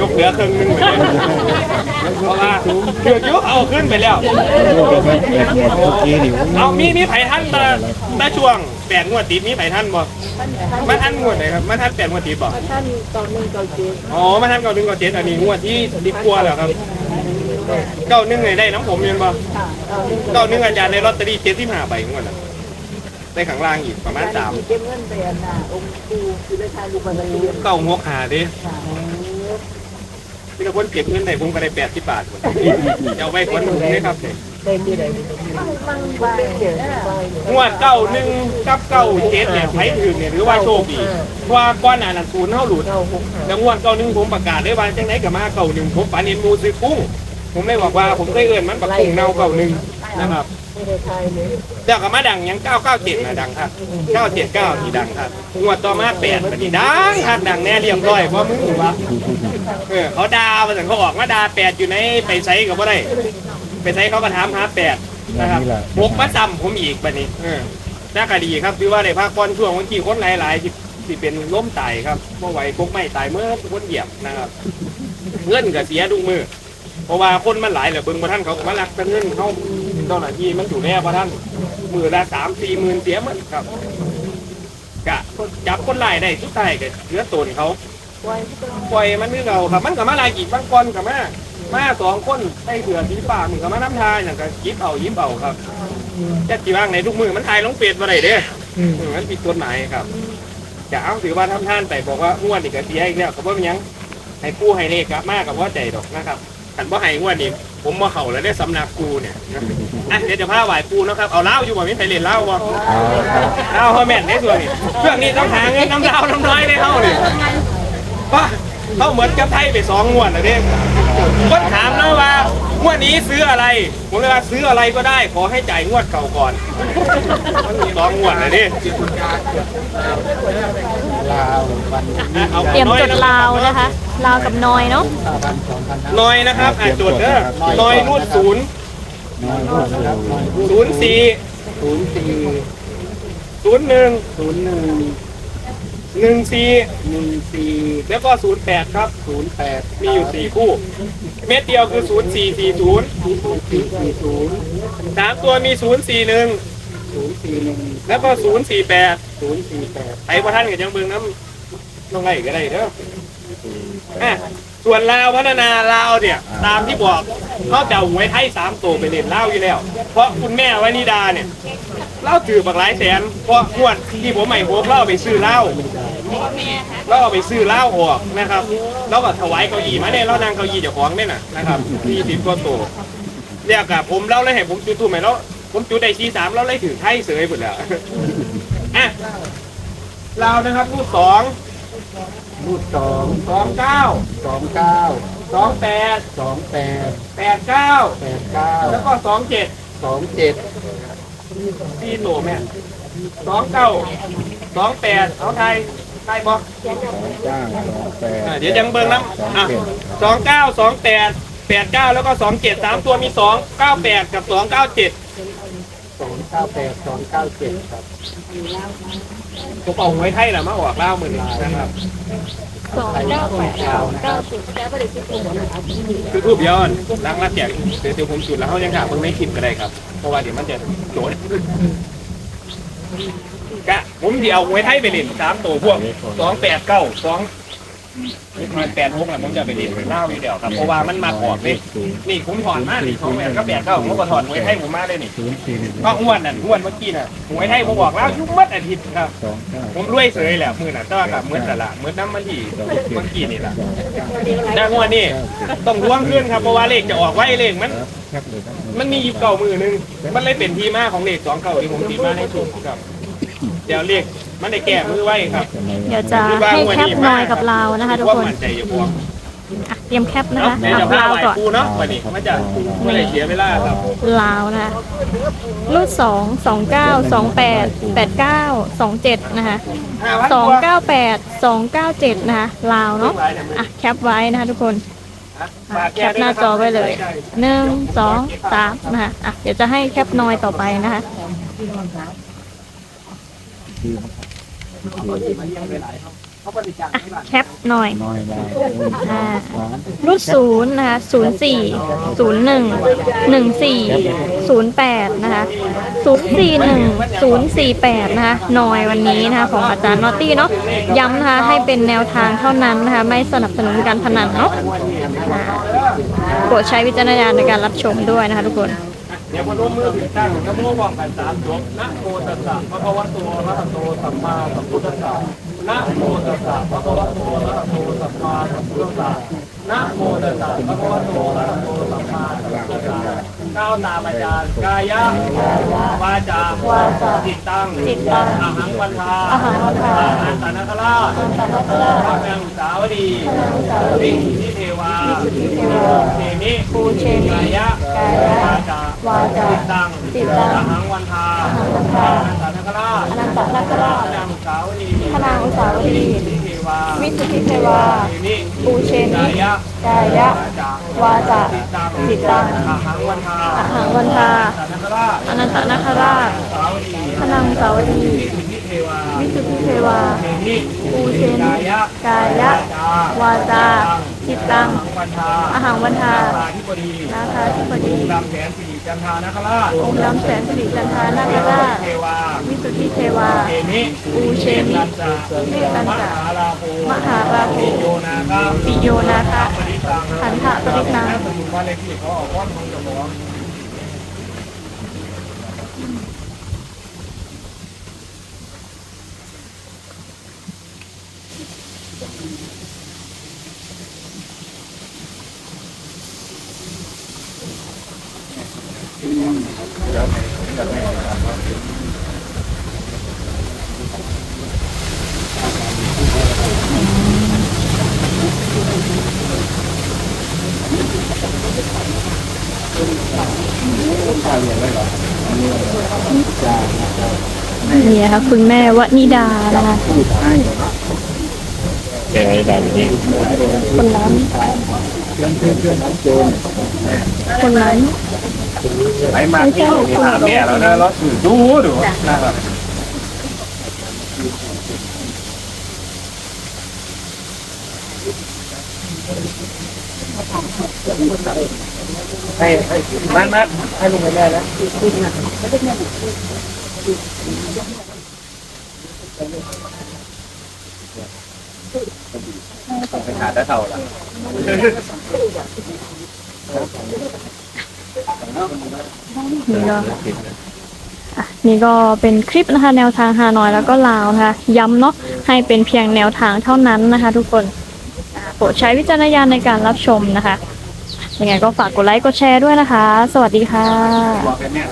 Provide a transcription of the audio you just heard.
ยกเหลือครึ่งหนึงไปเลยเพราะว่าเกือบยกเอาขึ้นไปแล้ว เอามีมีไผ่ท่านตาตาช่วงแปดงวดติดมีไผ่ท่านบ่มาท่านงวดไหนครับมาท่านแปดงวดติดบ่ท่านตอนหนึ่งเก่าเจ็ดอ๋อมาท่านเก้าหนึ่งเก้าเจ็ดอันนี้งวดที่ติดกลัวแล้วครับเก้าหนึ่งไงได้น้ำผมเงินบ่ค่ะตอนหนึ่งเก้าหนึ่งอาจารย์ในลอตเตอรี่เจ็ดที่ห้าใบงวดน่ะ ได้ข้างล่างอีกประมาณสามเก็บเงินไปอันน่ะองค์ปูคือได้ทายลูกบอลลูนเก้าหกหาดิค่ะพี่ละคนเก็บเงินได้ผมก็ได้แปดสิบบาทหมดจะเอาไว้คนหนึ่งเลยครับเนี่ยได้ที่ไหนมันใบเนี่ยใบงวดเก้าหนึ่งกับเก้าเจ็ดเนี่ยไผ่ถือเนี่ยถือว่าโชคดีเพราะว่าก้อนหนานันศูนย์เท่าหลุดเก้าหกห้าแล้วงวดเก้าหนึ่งผมประกาศได้ว่าจังไหนกับมาเก้าหนึ่งผมฝันเห็นหมูซื้อกุ้ง ผมเลยบอกว่าผมเคยเอิ้นมันปักกุ้งเน่าเก้าหนึ่งนะครับ ไม่ได้ทายเลยเดี๋ยวกับมาดังยังเก้าเก้าเจ็ดนะดังครับเก้าเจ็ดเก้าที่ดังครับงวดต่อมาแปดมันนี่ดังฮักดังแน่เรียบร้อยเพราะมึงวะเออเขาด่ามาสั่งเขาออกมาด่าแปดอยู่ในไปไซกับว่าได้ไปไซเขาก็ถามหาแปดนะครับพกมาซ้ำผมอีกบัดนี้เออน่าคดีครับคือว่าได้ภาคบอลช่วงวันที่คนหลายๆที่ที่เป็นล้มตายครับเมื่อไหวพกไม่ตายเมื่อคนเหยียบนะครับเงินก็เสียดุงมือเพราะว่าคนมันหลายแหละเบิ่งบ่ท่านเขาก็มารักแต่เงินเขา เจ้าหน้าที่มันอยู่แน่บ่ท่านมือละสามสี่หมื่นเสียหมันครับกะจับคนร้ายได้ทุกทายก็เหลือตนเขาไว้ปล่อยมันคือเราครับ มันก็มาลายกี่บางคนก็มามาสองคนใส่เสือสีฟ้ามึงก็มาน้ำทายอย่างก็ยิบเอายิบเอาครับจะกี่ว่างในทุกมือมันทายลงเฟซบ่ได้เด้ออมันผิดกฎหมายครับจะเอาถือว่าทำท่านไปบอกว่างวดนี่ก็เสียอีกแล้วก็บ่เป็นหยังให้กู้ให้เลขกลับมากับว่าใจดอกนะครับ ขันบ่ให้งวดนี้ผมมาเข่าแล้วได้สำนักกูเนี่ยอะเดี๋ยวจะพาไหวกูนะครับเอาเหล้าอยู่บ่มีใครเล่นเหล้าบ่เหล้าเฮาแม่นได้ส่วนนี้เรื่องนี้ต้องหาเงินน้ำเหล้าน้ำน้อยในเฮานี่ป้าเขาเหมือนกับไทยไปสองงวดนะเด้ คนถามนะว่างวดนี้ซื้ออะไร ผมเลยว่าซื้ออะไรก็ได้ ขอให้จ่ายงวดเก่าก่อนมันมีสองงวดนะเด้ลาววันอาเตรียมน้อจดลาวนะคะ ลาวกับนอยเนาะสาพันสองพันน้อยนะครับอะจดเด้อน้อยรูดศูนย์น้อยรูดนะครับน้อยรูดศูนย์สี่ศูนย์สี่ศูนย์หนึ่งศูนย์หนึ่ง หนึ่งสี่หนึ่งสี่แล้วก็ศูนย์แปดครับศูนย์แปดมีอยู่สี่คู่ เม็ดเดียวคือศูนย์สี่สี่ศูนย์สี่สี่สี่ศูนย์สามตัวมีศูนย์สี่หนึ่งศูนย์สี่หนึ่งแล้วก็ศูนย์สี่แปดศูนย์สี่แปดไอ้พระท่านกับจังเบิงน้ำน้องไงก็ได้เด้ออะส่วนลาวพัฒนาลาวเนี่ย ตามที่บอกเขาจะเอาหวยไทยสามตัวไปเล่นลาวอยู่แล้ว เพราะคุณแม่วานิดาเนี่ยเล่าถือบักหลายแสน เพราะงวดที่ผมใหม่ผมเล่าเอาไปซื้อเหล้า เราเอาไปซื้อเหล้าออกนะครับ แล้วก็ถวายเก้าอี้มาเนี่ยเรานั่งเก้าอี้เจ้าของเนี่ยน่ะนะครับยี่สิบกว่าตัวเรียกกับผมเล่าเลยให้ผมจุดทูบใหม่แล้วผมจุดได้ทีสามแล้วเลยถือไทยเสยหมดแล้วอะเรานะครับรูดสองรูดสองสองเก้าสองเก้าสองแปดสองแปดแปดเก้าแปดเก้าแล้วก็สองเจ็ดสองเจ็ดสี่โหลแม่สองเก้าสองแปดเอาไทย ไทยบอเก้าสองแปดเดี๋ยวยังเบิ่งน้ำอะสองเก้าสองแปดแปดเก้าแล้วก็สองเจ็ดสามตัวมีสองเก้าแปดกับสองเก้าเจ็ดสองเก้าแปดสองเก้าเจ็ดครับผมเอาไว้ไทยแหละมาออกเล่าหมื่นนะครับสองเก้าแปดสองเก้าสิบแล้วก็เลยคิดถึงคือรูปย้อนล้างรัดแจกเดี๋ยวเดี๋ยวผมจุดแล้วเขายังถามเพิ่งไม่คลิปก็ได้ครับ เพราะว่าเดี๋ยวมันจะโจด กะผมเดี๋ยวไว้ไทยไปเล่นสามตัวพวกสองแปดเก้าสองมันแปดหกแหละผมจะไปเล่นเล่าอยู่เดียวครับเพราะว่ามันมาออกเลยนี่ผมถอนมานี่สองแปดก็แปดเก้าผมก็ถอนไว้ไทยผมมาเลยนี่ศูนย์สี่หนึ่งก็อ้วนน่ะอ้วนเมื่อกี้น่ะไว้ไทยผมบอกแล้วยุ่งมัดอาทิตย์ครับสองเก้าผมรวยเสยแหละมือน่ะก็กับมือแต่ละมือน้ำมันที่เมื่อกี้นี่แหละหน้างวดนี่ต้องร่วงขึ้นครับเพราะว่าเลขจะออกไว้เลขมันแคปเลยครับเก่ามือหนึงมันเลยเป็นทีมาของเลขสองเก่าที่ผมตีมาในชุดครับ เดี๋ยวเลขมันได้แก้มือไว้ครับเดี๋ยวจะให้แคปนอยกับลาวนะคะทุกว่าคนมั่นใจอยู่พวกอะเตรียมแคปนะเนาะคะเดี๋ยวจะเอาพาลาวไหวก่อนครูเนาะวันนี้มันจะไม่ได้เสียเวลาครับลาวนะคะรูดสองสองเก้าสองแปดแปดเก้าสองเจ็ดนะคะสองเก้าแปดสองเก้าเจ็ดนะคะลาวเนาะอะแคปไว้นะคะทุกคนอะแคปหน้าจอไว้เลยหนึ่งสองสามนะคะอะเดี๋ยวจะให้แคปนอยต่อไปนะคะ คเขาบริจาคอะให้บ้านแคปหน่อย น้อยได้อ่า รุ่นศูนย์นะคะศูนย์สี่ศูนย์หนึ่งหนึ่งสี่ศูนย์แปดนะคะศูนย์สี่หนึ่งศูนย์สี่แปดนะคะหน่อยวันนี้นะคะของอาจารย์นอตตี้เนาะย้ำนะคะให้เป็นแนวทางเท่านั้นนะคะ ไม่สนับสนุนการพนันเนาะอ่าโปรดใช้วิจารณญาณในการรับชมด้วยนะคะทุกคน เดี๋ยวพนมมือถึงตั้งนะโมบอกกันสามจบนะโมตัสสะพระคะวะโตระหะโตสัมมาสัมพุทธัสสะนะโมตัสสะพระคะวะโตระหะโตสัมมาสัมพุทธัสสะนะโมตัสสะพระคะวะโตระหะโตสัมมาสัมพุทธัสสะก้าวตามอาจารกายะวาจาวาจาจิตตังจิตตังอาหังวันทาอาหังวันทาอานันตนาคราชพระนางสาวดีวิงทิเทวาเทมิปูเชมิกายะ อาหังวันทาอาหังวันทาอนันตนาคราชอนันตนาคราชพระนางสาวดีพนางอุสาวดีทิเทวาวิสุทธิเทวาเทมิปูเชมิกายะกายะ วาจาจิตตังตตังอาหังวันทาอาหังวันทาอนันตนาคราชอนันตนาคราชสาวดีพระนางสาวดีทิเทวาวิสุทธิเทวาเทมิปูเชมิยะกายะ วาจา จิตตังวันทาอาหังวันทาพาธิบดีนาคาธิบดีดำแสนสี่จันทานาคราชองค์ดำแสนสิริจันทานาคราชเทวาวิสุทธิเทวาเอมิปูเชมินันจาเมตตันมจาหาลาโภมหาราโภโยนาคาปิโยนาคะปริตังขันธปริตังสมุนบ้านเลขที่เขาออกก้อนของจะบอก นี่นะคะคุณแม่วนิดานะคะแกได้แบบนี้คนนั้นเพื่อนเพื่อนเพื่อนน้ำโจรคนนั้น ไหนมาที่ถามเนี่ยเราได้เราถือดูดูนะครับให้ให้มัดมัดให้ลุงไปแม่นะไปหาได้เท่าละ นี่ก็อะนี่ก็เป็นคลิปนะคะ แนวทางฮานอยแล้วก็ลาวนะคะ ย้ำเนาะให้เป็นเพียงแนวทางเท่านั้นนะคะ ทุกคนอะโปรดใช้วิจารณญาณในการรับชมนะคะยังไงก็ฝากกดไลค์กดแชร์ด้วยนะคะ สวัสดีค่ะ บอกกันเนี่ย